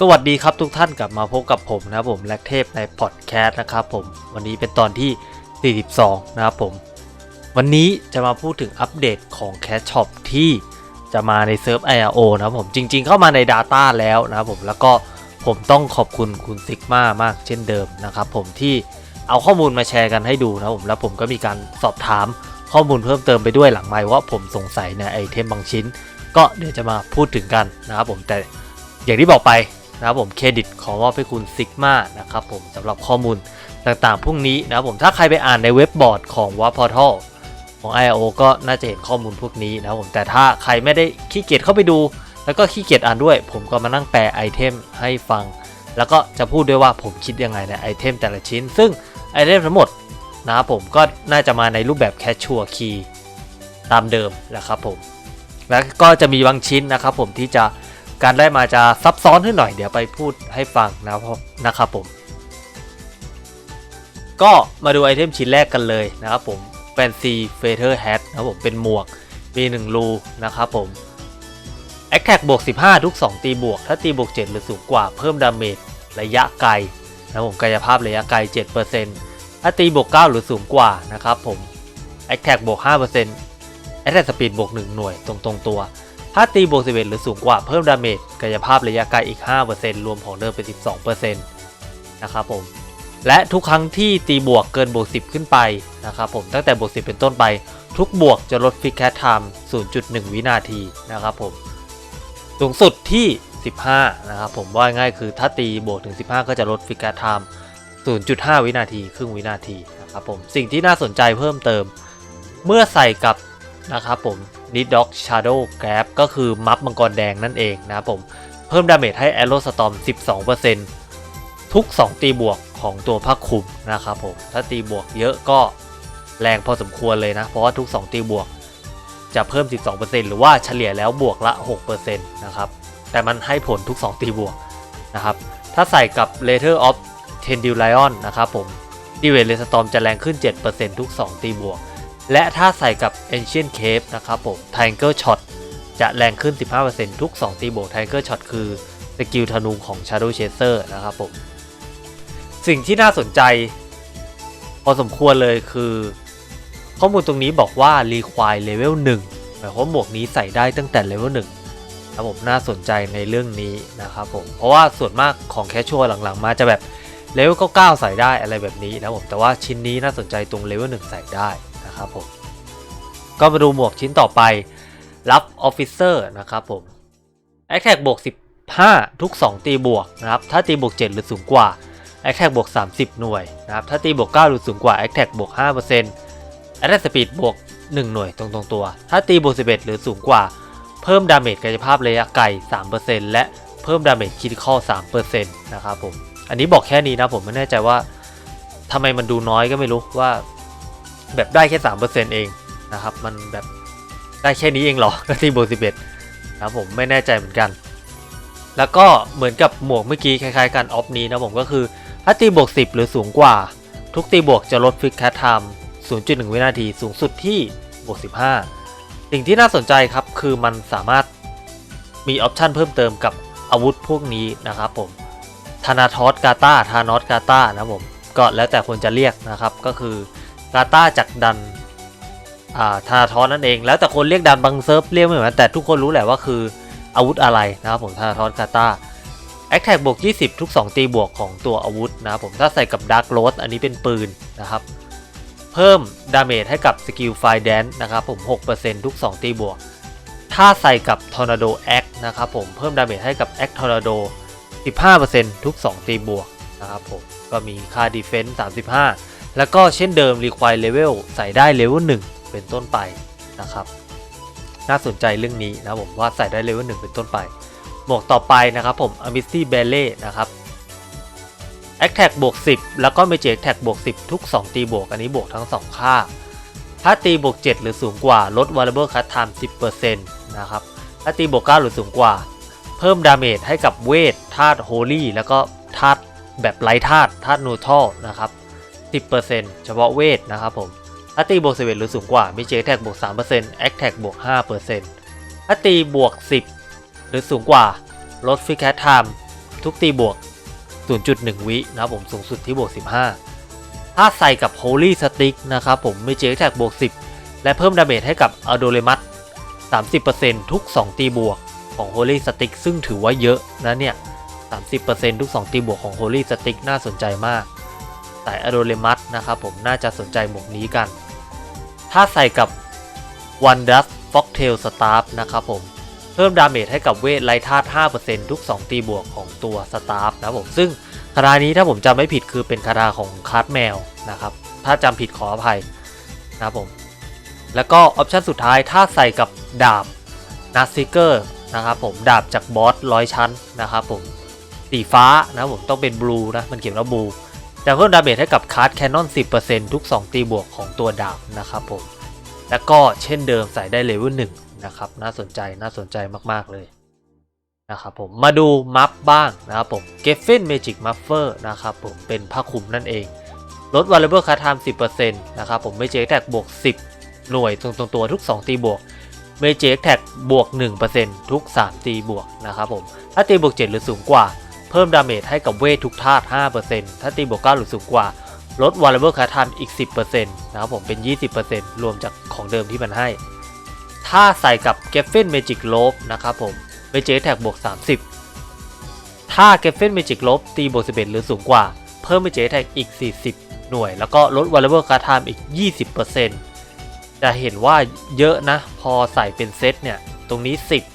สวัสดีครับทุกท่านกลับมาพบกับผมนะครับผมแลกเทพในพอดแคสต์นะครับผมวันนี้เป็นตอนที่ 42 นะครับผม วันนี้จะมาพูดถึงอัปเดตของ Cash Shop ที่จะมาในเซิร์ฟ IRO นะครับผมจริงๆเข้ามาใน Data แล้วนะครับผมแล้วก็ผมต้องขอบคุณคุณซิกมามากเช่นเดิมนะครับผมที่เอาข้อมูลมาแชร์กันให้ดูนะครับผมแล้วผมก็มีการสอบถามข้อมูลเพิ่มเติมไปด้วยหลังไมค์ว่าผมสงสัยในไอเทมบางชิ้น ก็เดี๋ยวจะมาพูดถึงกันนะครับผมแต่อย่างที่บอกไป นะครับผมเครดิตขอมอบให้คุณซิกมานะครับผมสำหรับข้อมูลต่างๆ พวกนี้นะครับผมถ้าใครไปอ่านในเว็บบอร์ดของวั p o r t a l ของ IO ก็น่าจะเห็นข้อมูลพวกนี้นะครับผมแต่ถ้าใครไม่ได้ขี้เกียจเข้าไปดู แล้วก็ขี้เกียจอ่านด้วย ผมก็มานั่งแปลไอเทมให้ฟัง แล้วก็จะพูดด้วยว่าผมคิดยังไงในไอเทมแต่ละชิ้น ซึ่งไอเทมทั้งหมดนะครับผมก็น่าจะมาในรูปแบบแคชชัวร์คีตามเดิมแหละครับผมแล้วก็จะมีบางชิ้นนะครับผมที่จะ การได้มาจะซับซ้อนขึ้นหน่อยเดี๋ยวไปพูดให้ฟังนะครับนะครับผม ก็มาดูไอเทมชิ้นแรกกันเลยนะครับผม Fancy Feather Hat นะครับผมเป็นหมวกมี 1 รูนะครับผม a t t a c k บวก15 ทุก 2 ตีบวก ถ้าตีบวก 7 หรือสูงกว่าเพิ่มดาเมจระยะไกลนะผมกายภาพระยะไกล 7%ถ้าตีบวก 9 หรือสูงกว่านะครับผม a t t a c k บวก5% a t t a c k Speed บวก 1 หน่วยตรงตรงตัว ถ้าตีบวก 11 หรือสูงกว่าเพิ่มดาเมจกายภาพระยะไกลอีก 5%รวมของเดิมเป็น 12%นะครับผม และทุกครั้งที่ตีบวกเกินบวก 10 ขึ้นไปนะครับผมตั้งแต่บวก 10 เป็นต้นไป ทุกบวกจะลดฟิกแคทไทม์ 0.1 วินาทีนะครับผม สูงสุดที่ 15 นะครับผมว่าง่ายคือถ้าตีบวกถึง 15 ก็จะลดฟิกแคทไทม์ 0.5 วินาที ครึ่งวินาทีนะครับผม สิ่งที่น่าสนใจเพิ่มเติม เมื่อใส่กับนะครับผม n i d Dog Shadow Grab ก็คือมัฟมังกรแดงนั่นเองนะครับผมเพิ่มดาเมจให้ Arrow Storm 12%ทุก 2 ตีบวกของตัวภาคคุมนะครับผมถ้าตีบวกเยอะก็แรงพอสมควรเลยนะ เพราะว่าทุก 2 ตีบวกจะเพิ่ม 12%หรือว่าเฉลี่ยแล้วบวกละ 6%นะครับ แต่มันให้ผลทุก 2 ตีบวกนะครับ ถ้าใส่กับ Letter of Tendilion นะครับผมดีเว r เลสตอมจะแรงขึ้น 7%ทุก 2 ตีบวก และถ้าใส่กับ Ancient Cave นะครับผม Triangle Shot จะแรงขึ้น 15%ทุก 2 ตีบวก Triangle Shot คือสกิลธนูของ Shadow Chaser นะครับผม สิ่งที่น่าสนใจ พอสมควรเลยคือ ข้อมูลตรงนี้บอกว่า Require Level 1 หมายความว่าหมวกนี้ใส่ได้ตั้งแต่ Level 1นะครับผมน่าสนใจในเรื่องนี้นะครับผม เพราะว่าส่วนมากของแคชชัวหลังๆ มาจะแบบเลเวล99ใส่ได้อะไรแบบนี้นะครับผมแต่ว่าชิ้นนี้น่าสนใจตรงเลเวล1ใส่ได้ นะครับผมก็มาดูหมวกชิ้นต่อไป รับออฟฟิเซอร์นะครับผม a t t a c k บวก 15 ทุก 2 ตีบวกนะครับ ถ้าตีบวก 7 หรือสูงกว่า a t t a c k บวก 30 หน่วยนะครับ ถ้าตีบวก 9 หรือสูงกว่า a t t a c k บวก5% a t t a c k Speed บวก 1 หน่วยตรงตรงตัว ถ้าตีบวก 11 หรือสูงกว่า เพิ่มดาเมจกายภาพระยะไกล 3%และเพิ่มดาเมจคิดข้อ3%นะครับผม อันนี้บอกแค่นี้นะผมไม่แน่ใจว่าทำไมมันดูน้อยก็ไม่รู้ว่า แบบได้แค่3%เปอร์เซ็นต์เองนะครับ มันแบบได้แค่นี้เองเหรอที่บวก11นะครับผมไม่แน่ใจเหมือนกัน แล้วก็เหมือนกับหมวกเมื่อกี้คล้ายๆกันออฟนี้นะผมก็คือถ้าตีบวก 10 หรือสูงกว่า ทุกตีบวกจะลดฟิกแคทไทม์0.1 วินาทีสูงสุดที่บวก 15 สิ่งที่น่าสนใจครับคือมันสามารถมีออปชันเพิ่มเติมกับอาวุธพวกนี้นะครับผมธนาทอสกาตาธานอสกาตานะผมก็แล้วแต่คนจะเรียกนะครับก็คือ กาตาจากดันอ่าธนาทอสนั่นเอง แล้วแต่คนเรียกดันบางเซิร์ฟเรียกไม่เหมือนแต่ทุกคนรู้แหละว่าคืออาวุธอะไรนะครับผมธนาทอสกาตาแอคแท็กบวก 20 ทุก 2 ตีบวกของตัวอาวุธนะครับผมถ้าใส่กับดาร์กโรสอันนี้เป็นปืนนะครับ เพิ่มดาเมจให้กับสกิลไฟแดนนะครับผม 6%ทุก 2 ตีบวก ถ้าใส่กับทอร์นาโดแอคนะครับผมเพิ่มดาเมจให้กับแอคทอร์นาโด 15%ทุก 2 ตีบวกนะครับผมก็มีค่า Defense 35 แล้วก็เช่นเดิม Require Level ใส่ได้ Level 1 เป็นต้นไปนะครับ น่าสนใจเรื่องนี้นะผมว่าใส่ได้ Level 1 เป็นต้นไป หมวกต่อไปนะครับผม Amnesty Ballet นะครับ a t t a c k บวก10 แล้วก็ Magic Attack บวก10 ทุก 2 ตีบวก อันนี้บวกทั้ง 2 ค่า ถ้าตีบวก 7 หรือสูงกว่า ลด Variable Cut Time 10%นะครับ ถ้าตีบวก 9 หรือสูงกว่า เพิ่มดาเมจให้กับเวทธาตุโฮลี่แล้วก็ธาตุแบบไร้ธาตุธาตุนูทรัลนะครับ 10%เฉพาะเวทนะครับผมถ้าตีบวก11หรือสูงกว่ามีเจแท็กบวก3% a c t a c บวก5%ถ้าตีบวก 10 หรือสูงกว่า ลดฟิกแคทไทม์ทุกตีบวก 0.1 วินะครับผมสูงสุดที่บวก 15 ถ้าใส่กับ Holy Stick นะครับผมม่เจแท็กบวก 10 และเพิ่มดาเมจให้กับ a d o r e m a s 30%ทุก 2 ตีบวกของ Holy Stick ซึ่งถือว่าเยอะนะเนี่ย 30%ทุก 2 ตีบวกของ Holy Stick น่าสนใจมาก สาย a d o r e m a s นะครับผมน่าจะสนใจหมวกนี้กัน ถ้าใส่กับ One Dust Foxtail Staff นะครับผมเพิ่มดาเมจให้กับเวทไร้ธาตุ5%ทุก 2 ตีบวกของตัวสตาฟนะครับผมซึ่งคาถานี้ถ้าผมจำไม่ผิดคือเป็นคาถาของคาร์ดแมวนะครับถ้าจำผิดขออภัยนะครับผมแล้วก็ออปชันสุดท้ายถ้าใส่กับดาบนัสซิเกอร์นะครับผมดาบจากบอสร้อยชั้นนะครับผมสีฟ้านะผมต้องเป็นบลูนะมันเขียนว่าบลู จะเพิ่มดาเมจให้กับคาร์ดแคนนอน 10%ทุก 2 ตีบวกของตัวดาบนะครับผม แล้วก็เช่นเดิมใส่ได้เลเวลหนึ่งนะครับ น่าสนใจน่าสนใจมากๆเลยนะครับผม มาดูมัฟบ้างนะครับผม g e f f i n Magic Muffer นะครับผม เป็นผ้าคลุมนั่นเอง ลด Variable Card Time 10%นะครับผมไม่เจ๊แท็กบวก 10 หน่วยตรงตรงตัวทุก 2 ตีบวกไม่เจ๊แท็กบวก 1%ทุก 3 ตีบวกนะครับผม ถ้าตีบวก 7 หรือสูงกว่า เพิ่มดาเมจให้กับเวททุกธาตุ 5%ถ้าตีบวก9หรือสูงกว่า ลด Variable Card Time อีก 10%นะครับผมเป็น 20%รวมจากของเดิมที่มันให้ ถ้าใส่กับ g e f f i n Magic Lobe นะครับผมไม่เจแท็กบวก 30 ถ้า g e f f i n Magic Lobe ตีบวก 11 หรือสูงกว่า เพิ่มไม่เจแท็กอีก 40 หน่วย แล้วก็ลด Variable Card Time อีก 20%จะเห็นว่าเยอะนะ พอใส่เป็นเซตเนี่ย ตรงนี้ 10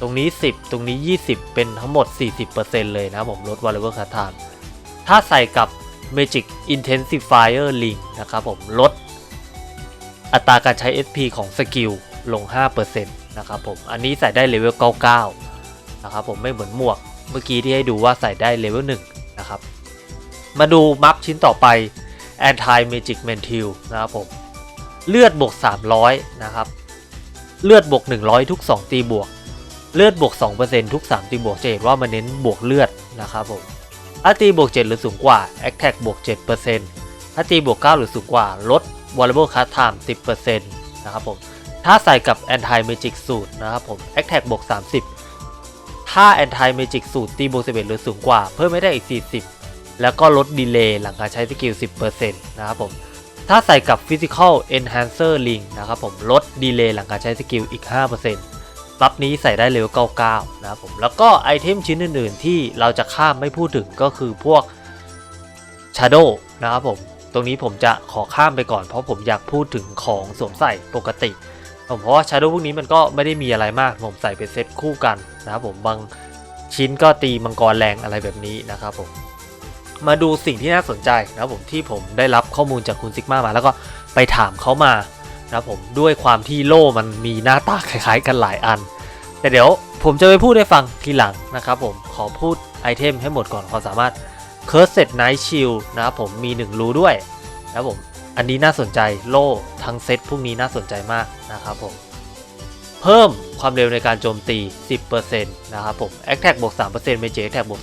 ตรงนี้ 10 ตรงนี้ 20 เป็นทั้งหมด 40%เลยนะผมลด Variable Card Time ถ้าใส่กับ Magic Intensifier Link นะครับผมลดอัตราการใช้ SP ของสกิลลง 5%นะครับผมอันนี้ใส่ได้เลเวล 99 นะครับผมไม่เหมือนหมวก เมื่อกี้ที่ให้ดูว่าใส่ได้เลเวล 1 นะครับ มาดูมัฟชิ้นต่อไป Anti Magic Mantle นะครับผมเลือดบวก 300 นะครับ เลือดบวก 100 ทุก 2 ตีบวก เลือดบวก 2%ทุก 3 ตีบวกจะเห็นว่ามันเน้นบวกเลือดนะครับผมถ้าตีบวก 7 หรือสูงกว่า Attack บวก 7%ถ้าตีบวก 9 หรือสูงกว่า ลด Variable Card Time 10%นะครับผม ถ้าใส่กับ Anti Magic สูตรนะครับผม Attack บวก 30 ถ้า Anti Magic สูตรตีบวก 11 หรือสูงกว่า เพิ่มไม่ได้อีก 40 แล้วก็ลดดีเลย์หลังการใช้สกิล 10%นะครับผม ถ้าใส่กับ Physical Enhancer Ring นะครับผม ลดดีเลย์หลังการใช้สกิลอีก 5% รับนี้ใส่ได้เลเว99 นะครับผมแล้วก็ไอเทมชิ้นอื่นๆ ที่เราจะข้ามไม่พูดถึงก็คือพวก Shadow นะครับผมตรงนี้ผมจะขอข้ามไปก่อนเพราะผมอยากพูดถึงของสวมใส่ปกติผมเพราะว่า Shadow พวกนี้มันก็ไม่ได้มีอะไรมาก ผมใส่เป็นเซตคู่กันนะครับผมบางชิ้นก็ตีมังกรแรงอะไรแบบนี้นะครับผมมาดูสิ่งที่น่าสนใจนะครับผมที่ผมได้รับข้อมูลจากคุณซิกมามาแล้วก็ไปถามเขามา นะครับผมด้วยความที่โล่มันมีหน้าตาคล้ายๆ กันหลายอัน แต่เดี๋ยวผมจะไปพูดให้ฟังทีหลังนะครับผมขอพูดไอเทมให้หมดก่อนความสามารถ c u r s e d Night Shield นะครับผมมี1รูด้วยนะครับผมอันนี้น่าสนใจโล่ทั้งเซตพวกนี้น่าสนใจมากนะครับผมเพิ่มความเร็วในการโจมตี 10%นะครับผม Attack บวก3% Magic Attack บวก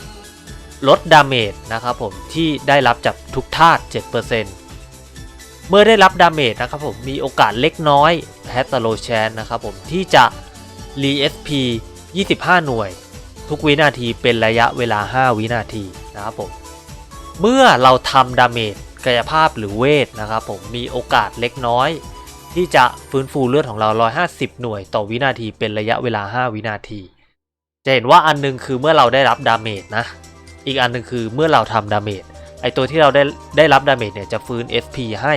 3%ลดดาเมจนะครับผมที่ได้รับจากทุกธาตุ7% เมื่อได้รับดาเมจนะครับผมมีโอกาสเล็กน้อยแพตโลแชนนะครับผมที่จะรี SP 25 หน่วย ทุกวินาทีเป็นระยะเวลา 5 วินาทีนะครับผมเมื่อเราทำดาเมจกายภาพหรือเวทนะครับผมมีโอกาสเล็กน้อย ที่จะฟื้นฟูเลือดของเรา 150 หน่วยต่อวินาทีเป็นระยะเวลา 5 วินาที จะเห็นว่าอันหนึงคือเมื่อเราได้รับดาเมจนะ อีกอันหนึงคือเมื่อเราทำดาเมจ ไอตัวที่เราได้ได้รับดาเมจเนี่ยจะฟื้น SP ให้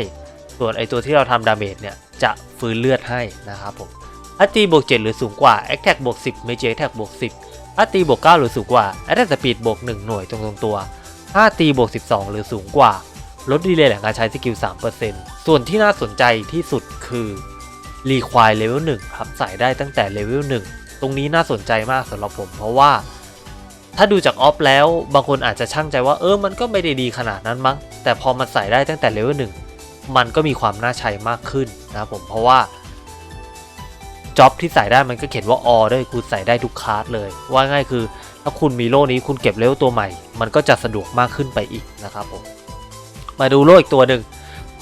ส่วนไอตัวที่เราทำดาเมจเนี่ยจะฟื้นเลือดให้นะครับผมถ้าตีบวก7หรือสูงกว่า Attack บวก10 Magic Attack บวก10ถ้าตีบวก9หรือสูงกว่า Attack Speed บวก1หน่วยตรงตรงตัวถ้าตีบวก12 หรือสูงกว่า ลดดีเลย์หลังการใช้สกิล 3%ส่วนที่น่าสนใจที่สุดคือ Require Level 1ครับใส่ได้ตั้งแต่ Level 1ตรงนี้น่าสนใจมากสำหรับผมเพราะว่า ถ้าดูจากออฟแล้วบางคนอาจจะช่างใจว่าเออมันก็ไม่ได้ดีขนาดนั้นมั้ง แต่พอมันใส่ได้ตั้งแต่เลเวลหนึ่งมันก็มีความน่าใช้มากขึ้นนะครับผมเพราะว่าจ็อบที่ใส่ได้มันก็เขียนว่าออด้วยคุณใส่ได้ทุกคลาสเลย ว่าง่ายคือถ้าคุณมีโล่นี้คุณเก็บเลเวลตัวใหม่ มันก็จะสะดวกมากขึ้นไปอีกนะครับผมมาดูโล่อีกตัวหนึ่ง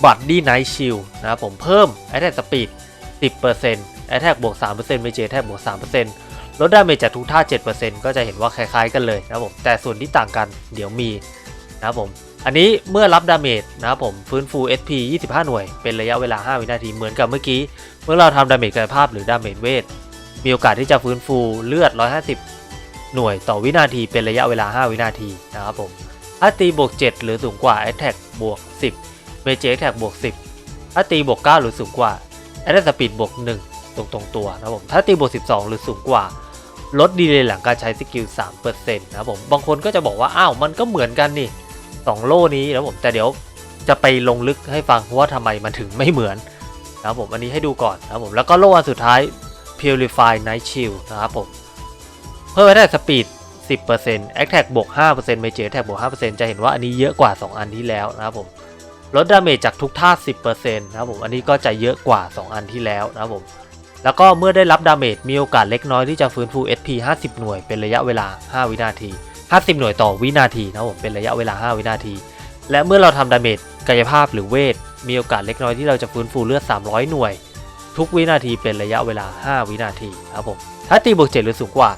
บัตดี้ไนท์ชิลนะครับผมเพิ่ม Attack Speed 10% Attack บวก3% Magic Attack บวก3% ลดดาเมจจากทุกท่า 7%ก็จะเห็นว่าคล้ายๆกันเลยนะครับผมแต่ส่วนที่ต่างกันเดี๋ยวมีนะครับผมอันนี้เมื่อรับดาเมจนะครับผมฟื้นฟู SP 25 หน่วย เป็นระยะเวลา 5 วินาทีเหมือนกับเมื่อกี้ เมื่อเราทำดาเมจกายภาพหรือดาเมจเวท มีโอกาสที่จะฟื้นฟูเลือด 150 หน่วยต่อวินาทีเป็นระยะเวลา 5 วินาทีนะครับผมถ้าตีบวก 7 หรือสูงกว่า Attack บวก 10 Magic Attack บวก 10ถ้าตีบวก 9 หรือสูงกว่า Attack Speed บวก 1 ตรงตรงตัวนะครับผมถ้าตีบวก 12 หรือสูงกว่า ลดดีเลย์หลังการใช้สกิล 3%นะครับผม บางคนก็จะบอกว่า อ้าว มันก็เหมือนกันนี่ 2 โล่นี้นะครับผม แต่เดี๋ยวจะไปลงลึกให้ฟังว่าทำไมมันถึงไม่เหมือนนะครับผม อันนี้ให้ดูก่อนนะครับผม แล้วก็โล่อันสุดท้าย Purify Night Shield นะครับผม เพิ่มได้สปีด 10% Attack บวก 5% Magic Attack บวก 5%จะเห็นว่าอันนี้เยอะกว่า 2 อันที่แล้วนะครับผมลดดาเมจจากทุกท่า 10%นะครับผม อันนี้ก็จะเยอะกว่า 2 อันที่แล้วนะครับผม แล้วก็เมื่อได้รับดาเมจมีโอกาสเล็กน้อยที่จะฟื้นฟู SP 50 หน่วยเป็นระยะเวลา 5 วินาที 50 หน่วยต่อวินาทีนะครับผมเป็นระยะเวลา 5 วินาที และเมื่อเราทำดาเมจกายภาพหรือเวท มีโอกาสเล็กน้อยที่เราจะฟื้นฟูเลือด 300 หน่วย ทุกวินาทีเป็นระยะเวลา 5 วินาทีครับผมถ้าตีบวก 7 หรือสูงกว่า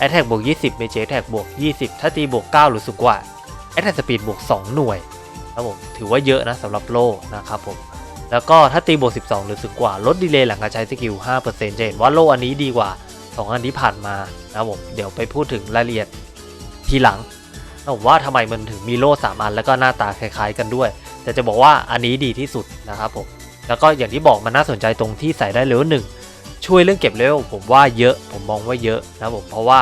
Attack บวก 20 Magic Attack บวก 20 ถ้าตีบวก 9 หรือสูงกว่า Attack Speed บวก 2 หน่วยนะครับผมถือว่าเยอะนะสำหรับโล่นะครับผม แล้วก็ถ้าตีบวก 12 หรือสูงกว่าลดดีเลย์หลังการใช้สกิล 5%จะเห็นว่าโลอันนี้ดีกว่า 2 อันที่ผ่านมานะครับผมเดี๋ยวไปพูดถึงรายละเอียดทีหลังนะผมว่าทำไมมันถึงมีโล่3อันแล้วก็หน้าตาคล้ายๆกันด้วย แต่จะบอกว่าอันนี้ดีที่สุดนะครับผมแล้วก็อย่างที่บอกมันน่าสนใจตรงที่ใส่ได้เลเวลหนึ่งช่วยเรื่องเก็บเลเวลผมว่าเยอะผมมองว่าเยอะนะครับผมเพราะว่า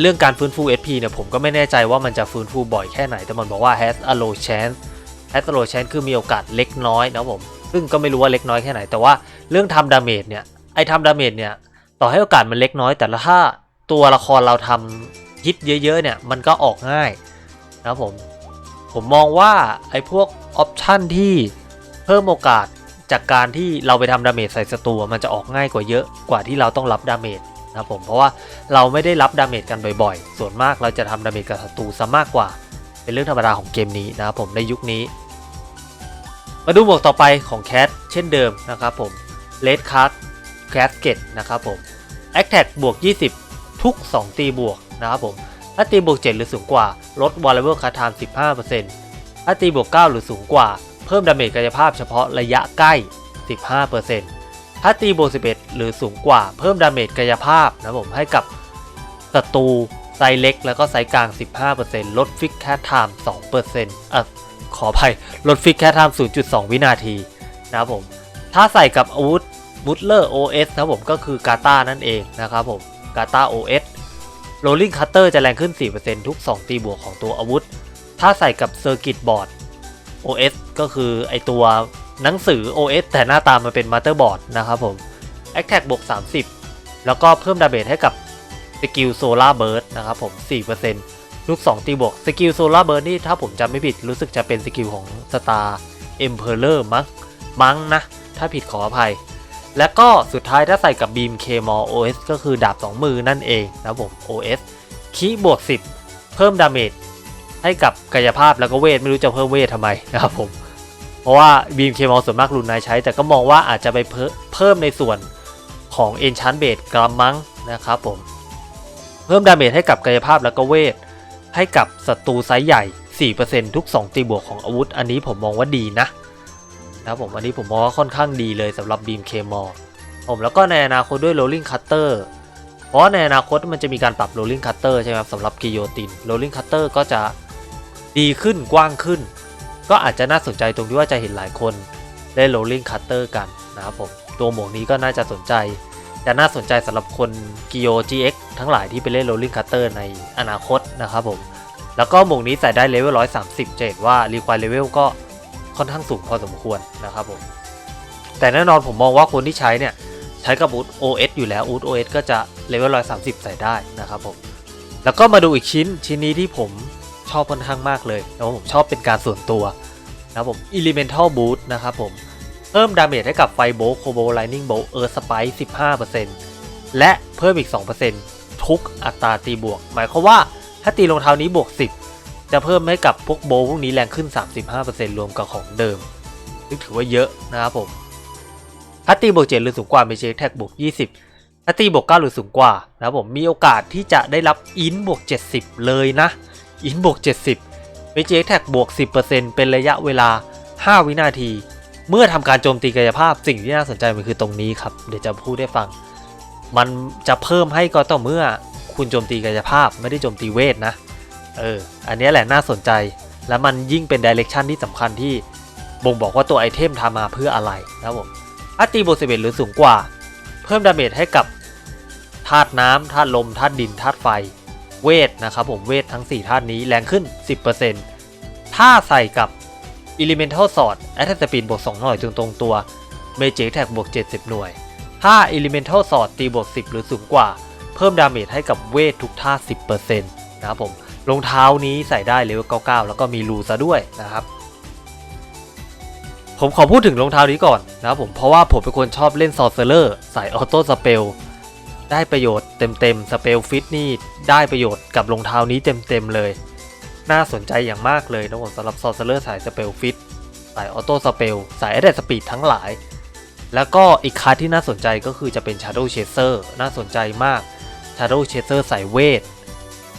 เรื่องการฟื้นฟู SP เนี่ยผมก็ไม่แน่ใจว่ามันจะฟื้นฟูบ่อยแค่ไหนแต่มันบอกว่า has a low chance has a low chance คือมีโอกาสเล็กน้อยนะผม ซึ่งก็ไม่รู้ว่าเล็กน้อยแค่ไหน แต่ว่าเรื่องทำดาเมจเนี่ย ไอ้ทำดาเมจเนี่ย ต่อให้โอกาสมันเล็กน้อย แต่ถ้าตัวละครเราทำฮิตเยอะๆเนี่ย มันก็ออกง่ายนะผม ผมมองว่าไอ้พวกออปชันที่เพิ่มโอกาสจากการที่เราไปทำดาเมจใส่ศัตรูมันจะออกง่ายกว่าเยอะกว่าที่เราต้องรับดาเมจนะผมเพราะว่าเราไม่ได้รับดาเมจกันบ่อยๆ ส่วนมากเราจะทำดาเมจกับศัตรูซะมากกว่า เป็นเรื่องธรรมดาของเกมนี้นะครับผมในยุคนี้ มาดูหมวกต่อไปของแคทเช่นเดิมนะครับผมเลดคัสแคสเกตนะครับผม a t t a c บวก 20 ทุก 2 ตีบวกนะครับผมถ้าตีบวก 7 หรือสูงกว่า ลด Variable Card Time 15%ถ้าตีบวก 9 หรือสูงกว่า เพิ่มดาเมจกายภาพเฉพาะระยะใกล้ 15%ถ้าตีบวก 11 หรือสูงกว่า เพิ่มดาเมจกายภาพนะครับผมให้กับศัตรู ไซส์เล็กแล้วก็ไซส์กลาง 15%ลดฟิกแคทไทม์2%อะขออภัยลดฟิกแคทไทม์0.2 วินาทีนะครับผม ถ้าใส่กับอาวุธบูตเลอร์ OS นะครับผมก็คือกาตานั่นเองนะครับผมกาตา OS Rolling Cutter จะแรงขึ้น 4%ทุก 2 ตีบวกของตัวอาวุธ ถ้าใส่กับ Circuit Board OS ก็คือไอตัวหนังสือ OS แต่หน้าตามันเป็น Motherboard นะครับผม Attack บวก 30 แล้วก็เพิ่มดาเมจให้กับ สกิล Solar Burst นะครับผม4%ลูก 2 ตีบวกสกิล Solar Burst นี่ถ้าผมจำไม่ผิดรู้สึกจะเป็นสกิลของ Star Emperor มั้งมั้งนะ ถ้าผิดขออภัย และก็สุดท้ายถ้าใส่กับ Beam k m o OS ก็คือดาบ 2 มือนั่นเองนะครับผม OS คีบวก 10 เพิ่มดาเมจให้กับกายภาพแล้วก็เวท ไม่รู้จะเพิ่มเวททำไมนะครับผม เพราะว่า Beam k m o ส่วนมากรุนนายใช้ แต่ก็มองว่าอาจจะไปเพิ่มในส่วนของ Enchant Base กรัมมั้งนะครับผม เพิ่มดาเมจให้กับกายภาพแล้วก็เวท ให้กับศัตรูไซส์ใหญ่ 4%ทุก 2 ตีบวกของอาวุธ อันนี้ผมมองว่าดีนะนะครับผมอันนี้ผมมองว่าค่อนข้างดีเลยสำหรับบีมเคมอผมแล้วก็ในอนาคตด้วย rolling cutter เพราะในอนาคตมันจะมีการปรับ rolling cutter ใช่ไหมครับสำหรับกิโยติน rolling cutter ก็จะดีขึ้นกว้างขึ้น ก็อาจจะน่าสนใจตรงที่ว่าจะเห็นหลายคนได้ rolling cutter กันนะครับผมตัวหมวกนี้ก็น่าจะสนใจ จะน่าสนใจสำหรับคนกิโย GX ทั้งหลายที่ไปเล่น rolling cutter ในอนาคตนะครับผม แล้วก็หมวกนี้ใส่ได้เลเวล 130 จะเห็นว่า require level ก็ค่อนข้างสูงพอสมควรนะครับผม แต่แน่นอนผมมองว่าคนที่ใช้เนี่ย ใช้กับ UD OS อยู่แล้ว UD OS ก็จะเลเวล 130 ใส่ได้นะครับผม แล้วก็มาดูอีกชิ้นชิ้นนี้ที่ผมชอบค่อนข้างมากเลยแล้วผมชอบเป็นการส่วนตัวนะครับผม Elemental Boot นะครับผม พิ่มดาเมจให้กับไฟโบโคโบไลนิ่งโบเออร์สไป15%และเพิ่มอีก 2%ทุกอัตราตีบวก หมายความว่าถ้าตีรองเท้านี้บวก 10 จะเพิ่มให้กับพวกโบพวกนี้แรงขึ้น 35%รวมกับของเดิมซึ่ถือว่าเยอะนะครับผมถ้าตีบวก 7 หรือสูงกว่ามีเช็คแท็กบวก 20ถ้าตีบวก 9 หรือสูงกว่านะครับผมมีโอกาสที่จะได้รับอินบวก 70 เลยนะอินบวก 70เมจิกแท็กบวก 10%เป็นระยะเวลา 5 วินาที เมื่อทำการโจมตีกายภาพสิ่งที่น่าสนใจมันคือตรงนี้ครับ เดี๋ยวจะพูดให้ฟัง มันจะเพิ่มให้ก็ต่อเมื่อคุณโจมตีกายภาพไม่ได้โจมตีเวทนะ เออ อันนี้แหละน่าสนใจ และมันยิ่งเป็นดิเรกชันที่สำคัญที่บ่งบอกว่าตัวไอเทมทำมาเพื่ออะไรนะผมถ้าตีบวก11หรือสูงกว่า เพิ่มดาเมจให้กับธาตุน้ำธาตุลมธาตุดินธาตุไฟ เวทนะครับผมเวททั้ง 4ธาตุนี้แรงขึ้น 10%ถ้าใส่กับ Elemental Sword Attack Speed บวก2หน่วยตรงตรงตัว Magic Attack บวก70 หน่วย ถ้า Elemental Sword ตีบวก10 หรือสูงกว่า เพิ่มดาเมจให้กับเวททุกท่า 10%นะครับผมรองเท้านี้ใส่ได้เลเวล99 แล้วก็มีรูซะด้วยนะครับ ผมขอพูดถึงรองเท้านี้ก่อนนะครับผมเพราะว่าผมเป็นคนชอบเล่นซอ r เซอร์สายออโต้สเปลได้ประโยชน์เต็มๆสเปลฟิตนี่ได้ประโยชน์กับรองเท้านี้เต็มๆเลย น่าสนใจอย่างมากเลยนะผมสำหรับซอ r เซอร์สายสเปลฟิตสายออโต้สเปลสายแอดเดสปีดทั้งหลาย แล้วก็อีกคาร์ดที่น่าสนใจก็คือจะเป็น Shadow Chaser น่าสนใจมาก Shadow Chaser สายเวท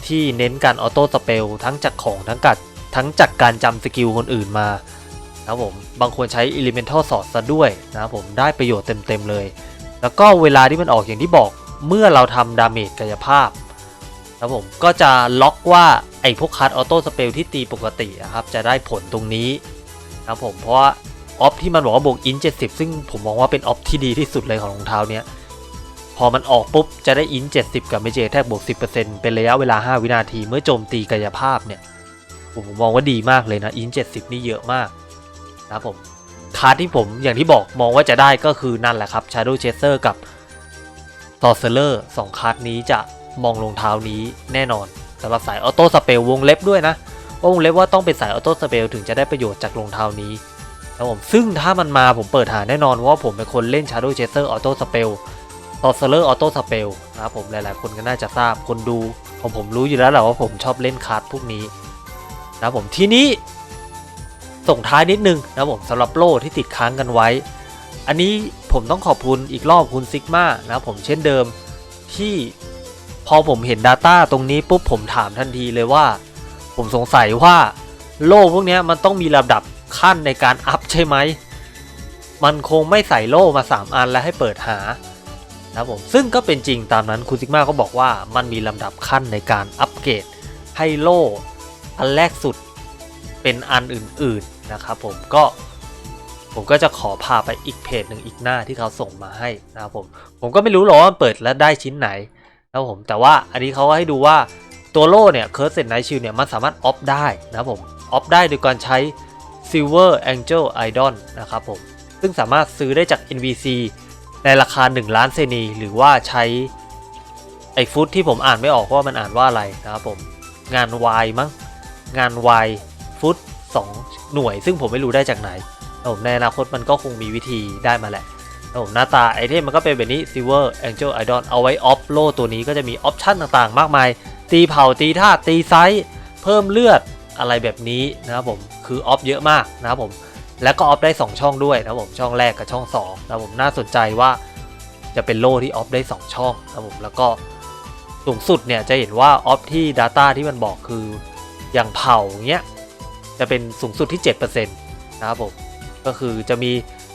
ที่เน้นการออโต้สเปลทั้งจากของทั้งกัดทั้งจากการจำสกิลคนอื่นมานะครับผมบางคนใช้ Elemental Sword ซะด้วยนะครับผมได้ประโยชน์เต็มๆเลย แล้วก็เวลาที่มันออกอย่างที่บอกเมื่อเราทำดาเมจกายภาพนะครับผมก็จะล็อกว่า ไอพวกคัดออโต้สเปลที่ตีปกติอะครับจะได้ผลตรงนี้นะผมเพราะว่าออฟที่มันบอกว่าบวกอิน70ซึ่งผมมองว่าเป็นออฟที่ดีที่สุดเลยของรองเท้าเนี้ยพอมันออกปุ๊บจะได้อิน70กับเมเจแท็กบวก10%เป็นระยะเวลา5วินาทีเมื่อโจมตีกายภาพเนี่ยผมมองว่าดีมากเลยนะอิน70นี่เยอะมากนะผมคาร์ดที่ผมอย่างที่บอกมองว่าจะได้ก็คือนั่นแหละครับ Shadow Chaser กับ Sorcerer สองคาร์ดนี้จะมองรองเท้านี้แน่นอน สำหรับสายออโต้สเปลวงเล็บด้วยนะวงเล็บว่าต้องเป็นสายออโต้สเปลถึงจะได้ประโยชน์จากรองเท้านี้นะครับผมซึ่งถ้ามันมาผมเปิดหาแน่นอนว่าผมเป็นคนเล่น Shadow Chaser Auto Spell ตอเซอร์ออโต้สเปลนะครับผมหลายๆ คนก็น่าจะทราบคนดูของผมรู้อยู่แล้วแหละว่าผมชอบเล่นคาร์ดพวกนี้นะครับผมทีนี้ส่งท้ายนิดนึงนะครับผมสำหรับโล่ที่ติดค้างกันไว้ อันนี้ผมต้องขอบคุณอีกรอบคุณซิกมานะครับผมเช่นเดิมที่ พอผมเห็น Data ตรงนี้ปุ๊บผมถามทันทีเลยว่า ผมสงสัยว่าโล่พวกนี้มันต้องมีระดับขั้นในการอัพใช่ไหม มันคงไม่ใส่โล่มา 3 อันแล้วให้เปิดหานะครับผมซึ่งก็เป็นจริงตามนั้นคุณซิกมาก็บอกว่ามันมีลำดับขั้นในการอัปเกรดให้โล่อันแรกสุดเป็นอันอื่นๆนะครับผมก็ผมก็จะขอพาไปอีกเพจหนึ่งอีกหน้าที่เขาส่งมาให้นะครับผม ผมก็ไม่รู้หรอกว่าเปิดแล้วได้ชิ้นไหน นะครับผมแต่ว่าอันนี้เขาก็ให้ดูว่าตัวโล่เนี่ยเคิร์สเซนไนชิลเนี่ยมันสามารถออฟได้นะครับผมออฟได้โดยการใช้ Silver Angel Idol นะครับผมซึ่งสามารถซื้อได้จาก NVC ในราคา 1 ล้านเซนี หรือว่าใช้ไอฟุตที่ผมอ่านไม่ออกว่ามันอ่านว่าอะไรนะครับผมงาน Y มั้งงาน Y ฟุต2หน่วย ซึ่งผมไม่รู้ได้จากไหนนะผมในอนาคตมันก็คงมีวิธีได้มาแหละ ผมหน้าตาไอเทมมันก็เป็นแบบนี้ Silver Angel Idol เอาไว้ออฟโลตัวนี้ก็จะมีออปชั่นต่างๆ มากมาย ตีเผาตีท่าตีไซส์เพิ่มเลือดอะไรแบบนี้นะครับผมคือออฟเยอะมากนะครับผมแล้วก็ออฟได้ 2 ช่องด้วยนะครับผมช่องแรกกับช่อง2นะครับผมน่าสนใจว่าจะเป็นโล่ที่ออฟได้ 2 ช่องนะครับผมแล้วก็สูงสุดเนี่ยจะเห็นว่าออฟที่ Data ที่มันบอกคืออย่างเผาเงี้ยจะเป็นสูงสุดที่ 7%นะครับผมก็คือจะมี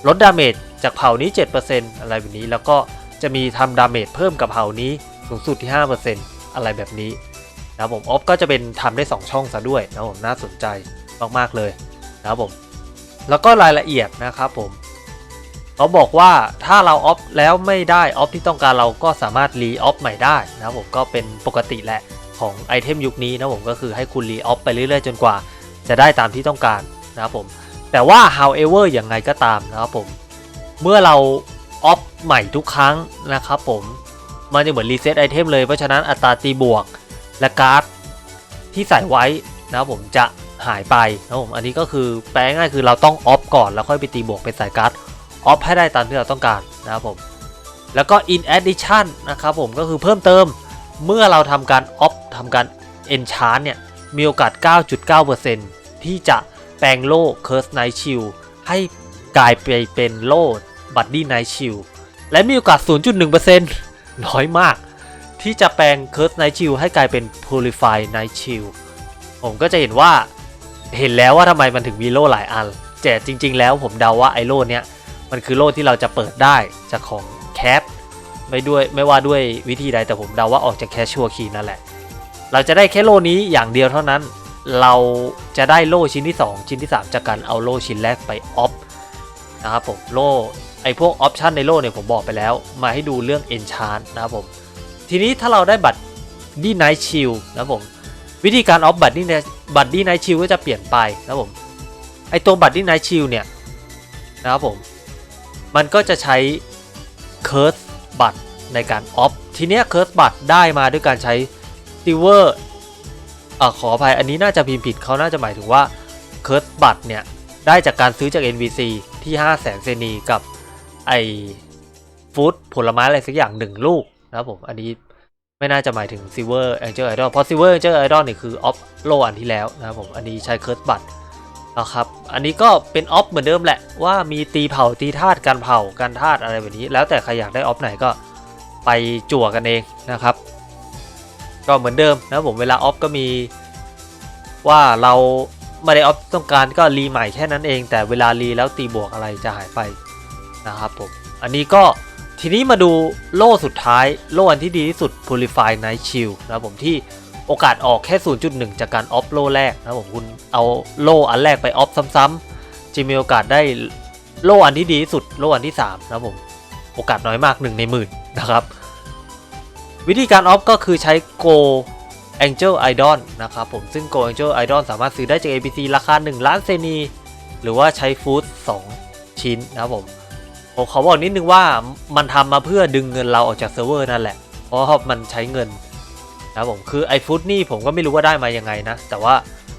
ลดดาเมจ จากเผ่านี้ 7%อะไรแบบนี้ แล้วก็จะมีทำดาเมจเพิ่มกับเผ่านี้สูงสุดที่ 5%อะไรแบบนี้นะผมออฟก็จะเป็นทำได้ 2 ช่องซะด้วยนะผมน่าสนใจมากๆเลยนะครับผมแล้วก็รายละเอียดนะครับผมเขาบอกว่าถ้าเราออฟแล้วไม่ได้ออฟที่ต้องการเราก็สามารถรีออฟใหม่ได้นะครับผมก็เป็นปกติแหละของไอเทมยุคนี้นะผมก็คือให้คุณรีออฟไปเรื่อยๆ จนกว่า จะได้ตามที่ต้องการนะครับผมแต่ว่า however อย่างไงก็ตามนะครับผม เมื่อเราออฟใหม่ทุกครั้งนะครับผมมันจะเหมือนรีเซ็ตไอเทมเลยเพราะฉะนั้นอัตราตีบวกและการ์ดที่ใส่ไว้นะครับผมจะหายไปนะครับผมอันนี้ก็คือแปลง่ายคือเราต้องออฟก่อนแล้วค่อยไปตีบวกเป็นสายการ์ดออฟให้ได้ตามที่เราต้องการนะครับผมแล้วก็ in addition นะครับผมก็คือเพิ่มเติมเมื่อเราทำการออฟทำการ enchant เนี่ยมีโอกาส 9.9%ที่จะแปลงโล่ curse night shield ให้กลายไปเป็นโล่ buddy night shield และมีโอกาส 0.1%น้อยมาก ที่จะแปลง Curse Night Shield ให้กลายเป็น Purify Night Shield ผมก็จะเห็นว่าเห็นแล้วว่าทำไมมันถึงมีโล่หลายอันแต่จริง ๆ แล้วผมเดาว่าไอโล่เนี้ยมันคือโล่ที่เราจะเปิดได้จากของแคทไม่ด้วยไม่ว่าด้วยวิธีใดแต่ผมเดาว่าออกจากแคชชัวคีนั่นแหละ เราจะได้แค่โล่นี้อย่างเดียวเท่านั้น เราจะได้โล่ชิ้นที่ 2 ชิ้นที่ 3 จากการเอาโล่ชิ้นแรกไปออฟนะครับผมโล่ ไอพวกออปชันในโล่เนี่ยผมบอกไปแล้ว มาให้ดูเรื่อง Enchant นะครับผม ทีนี้ถ้าเราได้บัตรดีไนท์ชิลนะผม วิธีการออฟบัตรดีบัตรดีไนท์ชิลก็จะเปลี่ยนไปนะผม ไอตัวบัตรดีไนท์ชิลเนี่ยนะครับผม มันก็จะใช้เคิร์สบัตรในการออฟ ทีเนี้ยเคิร์สบัตรได้มาด้วยการใช้ซิเวอร์อ่าขออภัยอันนี้น่าจะพิมพ์ผิดเขาน่าจะหมายถึงว่าเคิร์สบัตรเนี่ยได้จากการซื้อจาก NVC ที่ 5 0 0แสนเซนีกับ ไอฟู้ดผลไม้อะไรสักอย่างหนึ่งลูกนะครับผม อันนี้ไม่น่าจะหมายถึง Silver Angel Idol เพราะ Silver Angel Idol เนี่ยคือออฟโลอันที่แล้วนะครับผม อันนี้ใช้เคิร์สบัตนะครับ อันนี้ก็เป็นออฟเหมือนเดิมแหละว่ามีตีเผาตีธาตุการเผาการธาตุอะไรแบบนี้ แล้วแต่ใครอยากได้ออฟไหนก็ไปจั่วกันเองนะครับ ก็เหมือนเดิมนะครับผมเวลาออฟก็มีว่าเราไม่ได้ออฟต้องการก็รีใหม่แค่นั้นเอง แต่เวลารีแล้วตีบวกอะไรจะหายไป นะครับผม อันนี้ก็ทีนี้มาดูโล่สุดท้าย โล่อันที่ดีที่สุด Purify Night Shield นะครับผมที่โอกาสออกแค่ 0.1 จากการออฟโล่แรกนะครับผมคุณเอาโล่อันแรกไปออฟซ้ำๆจะมีโอกาสได้โล่อันที่ดีที่สุด โล่อันที่ 3 นะครับผม โอกาสน้อยมาก 1 ในหมื่นนะครับ วิธีการออฟก็คือใช้ Go Angel Idol นะครับผมซึ่ง Go Angel Idol สามารถซื้อได้จาก ABC ราคา 1 ล้านเซนี หรือว่าใช้ฟู้ด2ชิ้นนะครับผม ผมขอบอกนิดนึงว่ามันทำมาเพื่อดึงเงินเราออกจากเซิร์ฟเวอร์นั่นแหละ เพราะมันใช้เงินนะครับผมคือไอฟุตนี่ผมก็ไม่รู้ว่าได้มายังไงนะ แต่ว่า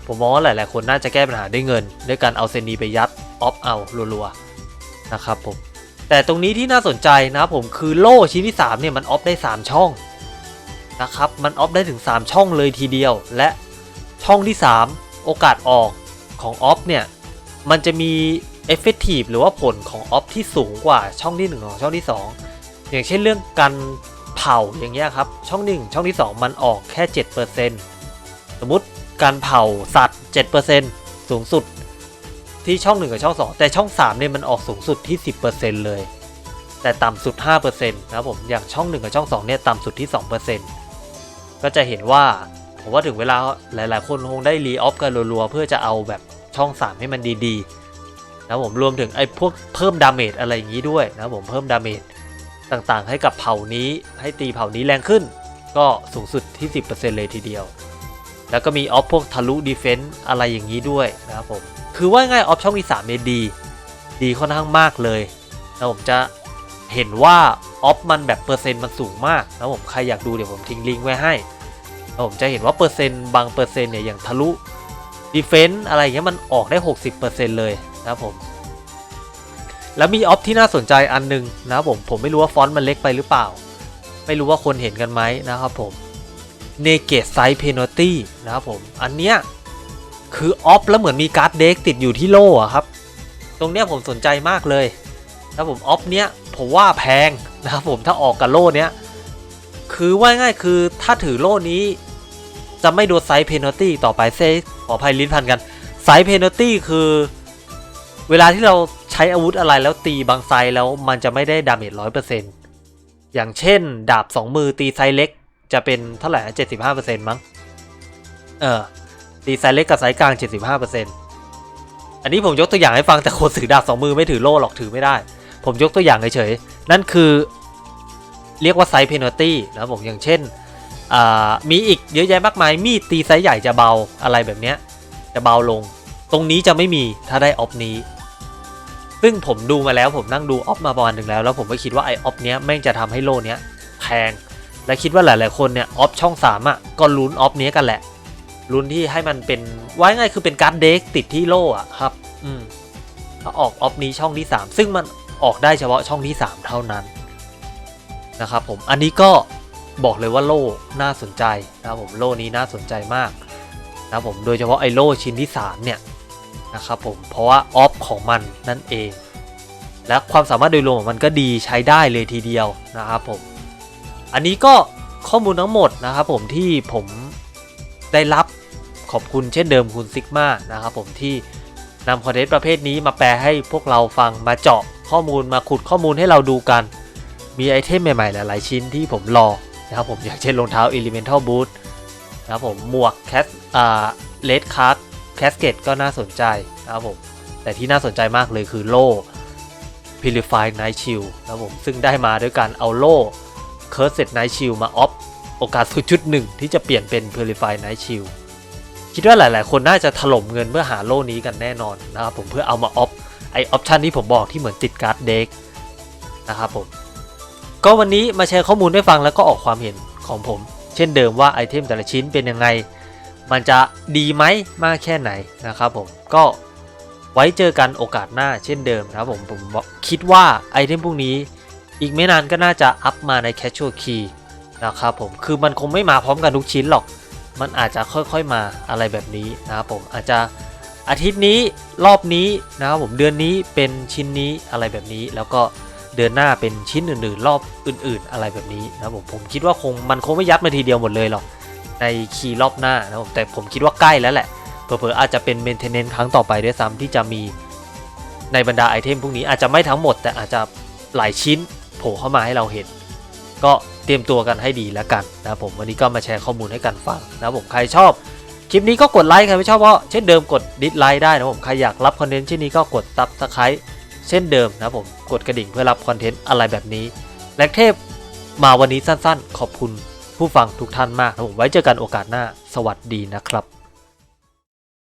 ผมมองว่าหลาย ๆ คนน่าจะแก้ปัญหาด้วยเงิน ด้วยการเอาเซนีไปยัดออฟเอารัวๆนะครับผมแต่ตรงนี้ที่น่าสนใจนะครับผมคือโล่ชิ้นที่3เนี่ยมันออฟได้ 3 ช่องนะครับมันออฟได้ถึง 3 ช่องเลยทีเดียว และช่องที่ 3 โอกาสออกของออฟเนี่ยมันจะมี effective หรือว่าผลของออฟที่สูงกว่าช่องที่1ของช่องที่ 2 อย่างเช่นเรื่องการเผาอย่างเงี้ยครับ ช่อง 1 ช่องที่ 2 มันออกแค่ 7%สมมุติการเผาสัตว์ 7%สูงสุดที่ช่อง 1 กับช่อง 2 แต่ช่อง 3 เนี่ยมันออกสูงสุดที่ 10%เลย แต่ต่ำสุด 5%นะครับผมอย่างช่อง 1 กับช่อง 2 เนี่ยต่ำสุดที่ 2%ก็จะเห็นว่าผมว่าถึงเวลาหลาย ๆ คนคงได้รีออฟกันรัว ๆ เพื่อจะเอาแบบช่อง 3 ให้มันดี ๆ นะผมรวมถึงไอ้พวกเพิ่มดาเมจอะไรอย่างนี้ด้วยนะผมเพิ่มดาเมจต่างๆ ให้กับเผ่านี้ให้ตีเผ่านี้แรงขึ้น ก็สูงสุดที่ 10%เลยทีเดียว แล้วก็มีออฟพวกทะลุดีเฟนต์อะไรอย่างนี้ด้วยนะครับผมคือว่าง่ายออฟช่องที่3เนี่ยดี ดีค่อนข้างมากเลยนะผมจะเห็นว่าออฟมันแบบเปอร์เซ็นต์มันสูงมากนะผมใครอยากดูเดี๋ยวผมทิ้งลิงก์ไว้ให้นะผมจะเห็นว่าเปอร์เซ็นต์บางเปอร์เซ็นต์เนี่ยอย่างทะลุดีเฟนต์อะไรอย่างเงี้ยมันออกได้ 60%เลย นะครับผม แล้วมีออฟที่น่าสนใจอันหนึงนะครับผมผมไม่รู้ว่าฟอนต์มันเล็กไปหรือเปล่า ไม่รู้ว่าคนเห็นกันไหมนะครับผม Naked Size Penalty นะครับผมอันเนี้ยคือออฟแล้วเหมือนมีการ์ดเด็กติดอยู่ที่โล่อะครับ ตรงเนี้ยผมสนใจมากเลยนะครับผมออฟเนี้ยผมว่าแพงนะครับผมถ้าออกกับโล่เนี้ยคือว่าง่ายคือถ้าถือโล่นี้ จะไม่โดนไซส์เพน a ลตี้ต่อไปเซขออภัยลิ้นพันกันไซส์เพน a ลตี้คือ เวลาที่เราใช้อาวุธอะไรแล้วตีบางไซแล้วมันจะไม่ได้ดาเมจร้อยเปอร์เซ็นต์อย่างเช่น ดาบ2มือตีไซส์เล็ก จะเป็นเท่าไหร่เจ็ดสิบห้าเปอร์เซ็นต์มั้ง เออ ตีไซส์เล็กกับไซส์กลางเจ็ดสิบห้าเปอร์เซ็นต์อันนี้ผมยกตัวอย่างให้ฟังแต่คนถือดาบสองมือไม่ถือโล่หรอกถือไม่ได้ ผมยกตัวอย่างเฉยๆ นั่นคือ เรียกว่าไซส์เพน a ลตี้นะผมอย่างเช่น มีอีกเยอะแยะมากมาย มีดตีไซส์ใหญ่จะเบาอะไรแบบเนี้ยจะเบาลง ตรงนี้จะไม่มีถ้าได้ออฟนี้ ซึ่งผมดูมาแล้วผมนั่งดูออฟมาประมาณหนึ่งแล้ว แล้วผมก็คิดว่าไอออฟเนี้ยแม่งจะทำให้โลเนี้ยแพง และคิดว่าหลาย ๆ คนเนี่ยออฟช่อง3อะก็ลุ้นออฟเนี้ยกันแหละลุ้นที่ให้มันเป็นไว้ง่ายคือเป็นการ์ดเด็กติดที่โล่อะครับ อืมแล้วออกออฟนี้ช่องที่ 3 ซึ่งมันออกได้เฉพาะช่องที่ 3 เท่านั้นนะครับผมอันนี้ก็บอกเลยว่าโล่น่าสนใจนะครับผมโล่นี้น่าสนใจมากนะผมโดยเฉพาะไอโล่ชิ้นที่ 3 เนี่ย นะครับผมเพราะว่าออฟของมันนั่นเอง และความสามารถโดยรวมของมันก็ดีใช้ได้เลยทีเดียวนะครับผมอันนี้ก็ข้อมูลทั้งหมดนะครับผมที่ผมได้รับขอบคุณเช่นเดิมคุณซิกมานะครับผมที่นำคอนเทนต์ประเภทนี้มาแปลให้พวกเราฟังมาเจาะข้อมูลมาขุดข้อมูลให้เราดูกัน มีไอเทมใหม่ๆ หลายๆ ชิ้นที่ผมรอนะครับผมอย่างเช่นรองเท้า Elemental Boot นะครับผมหมวกแคสอ่าเลดคัส แคสเกตก็น่าสนใจนะครับผม แต่ที่น่าสนใจมากเลยคือโล่ Purify Night Shield นะครับผม ซึ่งได้มาด้วยการเอาโล่ Cursed Night Shield มาออฟโอกาส0.1ที่จะเปลี่ยนเป็น Purify Night Shield คิดว่าหลายๆ คนน่าจะถล่มเงินเพื่อหาโล่นี้กันแน่นอนนะครับผมเพื่อเอามาออฟไอออปชันที่ผมบอกที่เหมือนติดการ์ดเด็กนะครับผม ก็วันนี้มาแชร์ข้อมูลให้ฟังแล้วก็ออกความเห็นของผม เช่นเดิมว่าไอเทมแต่ละชิ้นเป็นยังไง มันจะดีไหมมากแค่ไหนนะครับผมก็ไว้เจอกันโอกาสหน้าเช่นเดิมนะครับผมผมคิดว่าไอเทมพวกนี้อีกไม่นานก็น่าจะอัพมาใน Casual Key นะครับผมคือมันคงไม่มาพร้อมกันทุกชิ้นหรอก มันอาจจะค่อยๆมาอะไรแบบนี้นะครับผมอาจจะอาทิตย์นี้รอบนี้นะครับผมเดือนนี้เป็นชิ้นนี้อะไรแบบนี้ แล้วก็เดือนหน้าเป็นชิ้นอื่นๆ รอบอื่น ๆ อะไรแบบนี้นะครับผมผมคิดว่าคงมันคงไม่ยัดมาทีเดียวหมดเลยหรอก ในคีย์รอบหน้านะครับผมแต่ผมคิดว่าใกล้แล้วแหละเผลอๆอาจจะเป็นเมนเทนเนนครั้งต่อไปด้วยซ้ำที่จะมีในบรรดาไอเทมพวกนี้อาจจะไม่ทั้งหมด แต่อาจจะหลายชิ้นโผล่เข้ามาให้เราเห็น ก็เตรียมตัวกันให้ดีแล้วกันนะผมวันนี้ก็มาแชร์ข้อมูลให้กันฟังนะผมใครชอบคลิปนี้ก็กดไลค์ใครไม่ชอบก็เช่นเดิมกดดิสไลค์ได้นะผมใครอยากรับคอนเทนต์เช่นนี้ก็กดซับสไครต์เช่นเดิมนะผมกดกระดิ่งเพื่อรับคอนเทนต์อะไรแบบนี้ แลกเทพมาวันนี้สั้นๆ ขอบคุณ ผู้ฟังทุกท่านมากนะผมไว้เจอกันโอกาสหน้า สวัสดีนะครับ